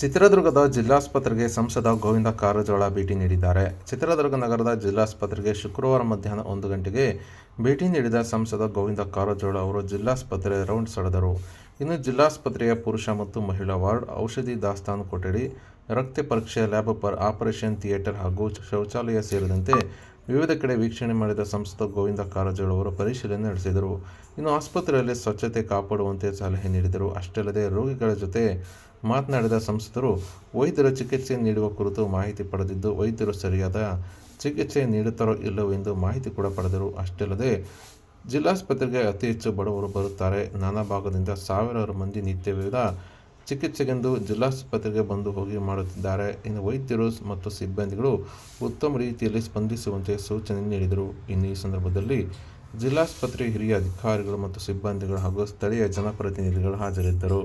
ಚಿತ್ರದುರ್ಗದ ಜಿಲ್ಲಾಸ್ಪತ್ರೆಗೆ ಸಂಸದ ಗೋವಿಂದ ಕಾರಜೋಳ ಭೇಟಿ ನೀಡಿದ್ದಾರೆ. ಚಿತ್ರದುರ್ಗ ನಗರದ ಜಿಲ್ಲಾಸ್ಪತ್ರೆಗೆ ಶುಕ್ರವಾರ ಮಧ್ಯಾಹ್ನ ಒಂದು ಗಂಟೆಗೆ ಭೇಟಿ ನೀಡಿದ ಸಂಸದ ಗೋವಿಂದ ಕಾರಜೋಳ ಅವರು ಜಿಲ್ಲಾಸ್ಪತ್ರೆ ರೌಂಡ್ ಸಡೆದರು. ಇನ್ನು ಜಿಲ್ಲಾಸ್ಪತ್ರೆಯ ಪುರುಷ ಮತ್ತು ಮಹಿಳಾ ವಾರ್ಡ್, ಔಷಧಿ ದಾಸ್ತಾನು ಕೊಠಡಿ, ರಕ್ತ ಪರೀಕ್ಷೆ ಲ್ಯಾಬ್ ಪರ್ ಆಪರೇಷನ್ ಥಿಯೇಟರ್ ಹಾಗೂ ಶೌಚಾಲಯ ಸೇರಿದಂತೆ ವಿವಿಧ ಕಡೆ ವೀಕ್ಷಣೆ ಮಾಡಿದ ಸಂಸದ ಗೋವಿಂದ ಕಾರಜೋಳವರು ಪರಿಶೀಲನೆ ನಡೆಸಿದರು. ಇನ್ನು ಆಸ್ಪತ್ರೆಯಲ್ಲಿ ಸ್ವಚ್ಛತೆ ಕಾಪಾಡುವಂತೆ ಸಲಹೆ ನೀಡಿದರು. ಅಷ್ಟಲ್ಲದೆ ರೋಗಿಗಳ ಜೊತೆ ಮಾತನಾಡಿದ ಸಂಸದರು ವೈದ್ಯರು ಚಿಕಿತ್ಸೆ ನೀಡುವ ಕುರಿತು ಮಾಹಿತಿ ಪಡೆದಿದ್ದು, ವೈದ್ಯರು ಸರಿಯಾದ ಚಿಕಿತ್ಸೆ ನೀಡುತ್ತಾರೋ ಇಲ್ಲವೋ ಎಂದು ಮಾಹಿತಿ ಕೂಡ ಪಡೆದರು. ಅಷ್ಟಲ್ಲದೆ ಜಿಲ್ಲಾಸ್ಪತ್ರೆಗೆ ಅತಿ ಹೆಚ್ಚು ಬಡವರು ಬರುತ್ತಾರೆ. ನಾನಾ ಭಾಗದಿಂದ ಸಾವಿರಾರು ಮಂದಿ ನಿತ್ಯ ವಿವಿಧ ಚಿಕಿತ್ಸೆಗೆಂದು ಜಿಲ್ಲಾಸ್ಪತ್ರೆಗೆ ಬಂದು ಹೋಗಿ ಮಾಡುತ್ತಿದ್ದಾರೆ. ಇನ್ನು ವೈದ್ಯರು ಮತ್ತು ಸಿಬ್ಬಂದಿಗಳು ಉತ್ತಮ ರೀತಿಯಲ್ಲಿ ಸ್ಪಂದಿಸುವಂತೆ ಸೂಚನೆ ನೀಡಿದರು. ಇನ್ನು ಈ ಸಂದರ್ಭದಲ್ಲಿ ಜಿಲ್ಲಾಸ್ಪತ್ರೆ ಹಿರಿಯ ಅಧಿಕಾರಿಗಳು ಮತ್ತು ಸಿಬ್ಬಂದಿಗಳು ಹಾಗೂ ಸ್ಥಳೀಯ ಜನಪ್ರತಿನಿಧಿಗಳು ಹಾಜರಿದ್ದರು.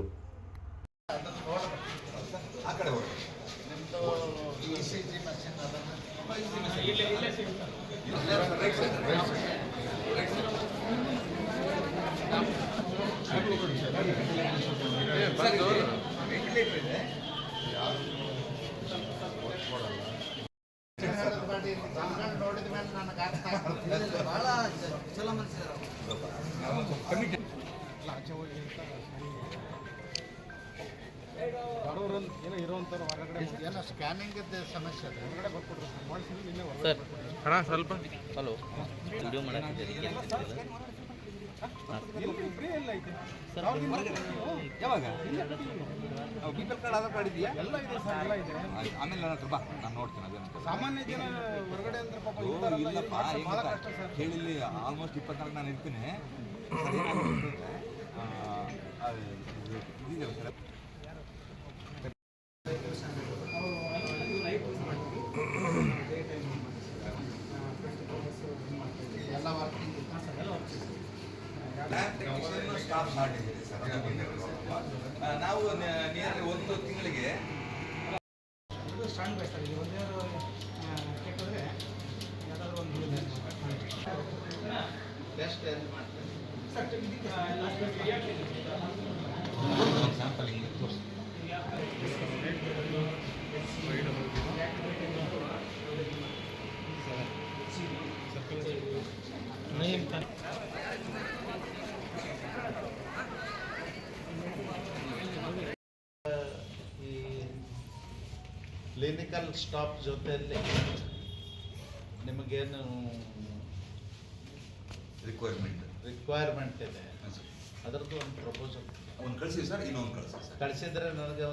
ಹೊರಗಡೆ ಏನೋ ಸ್ಕ್ಯಾನಿಂಗ್ ಸಮಸ್ಯೆ ಸ್ವಲ್ಪ ಹಲೋ ವಿಡಿಯೋ ಯಾವಾಗ ಬಿ ಕಾರ್ಡ್ ಎಲ್ಲ ಇದೆ ಸರ್ ಆಮೇಲೆ ಬಾ ನಾನು ನೋಡ್ತೀನಿ ಸಾಮಾನ್ಯ ಜನ ಹೊರಗಡೆ ಅಂದ್ರೆ ಪಾಪ ಇರ್ತಾರಲ್ಲ, ಗೊತ್ತಾ? ಕಷ್ಟ ಸರ್ ಆಲ್ಮೋಸ್ಟ್ ಇಪ್ಪತ್ನಾಲ್ಕು ನಾನು ಇರ್ತೀನಿ ಆ, ಸರ್, ಲ್ಯಾಬ್ ಇದೆ ಸರ್ ನಾವು ನಿಯರ್ಲಿ ಒಂದು ತಿಂಗಳಿಗೆ ಇದು ಸ್ಟ್ರಾಂಗ್ ಸರ್ ಆಗಿದೆ ಒಂದೇ ಯಾವ್ದಾದ್ರು ಒಂದು ಎಲ್ಲಿ ಮಾಡ್ತಾರೆ ಸರ್ ಸ್ಯಾಂಪಲ್ ಹಿಂಗೆ ತೋರಿಸಿ ಈ ಕ್ಲಿನಿಕಲ್ ಸ್ಟಾಫ್ ಜೊತೆಯಲ್ಲಿ ನಿಮಗೇನು ರಿಕ್ವೈರ್ಮೆಂಟ್ ರಿಕ್ವೈರ್ಮೆಂಟ್ ಇದೆ. ಅದರದ್ದು ಒಂದು ಪ್ರಪೋಸಲ್ ಒಂದು ಕಳಿಸಿ ಸರ್ ಇನ್ನೊಂದು ಕಳಿಸಿ ಸರ್. ಕಳಿಸಿದ್ರೆ ನನಗೆ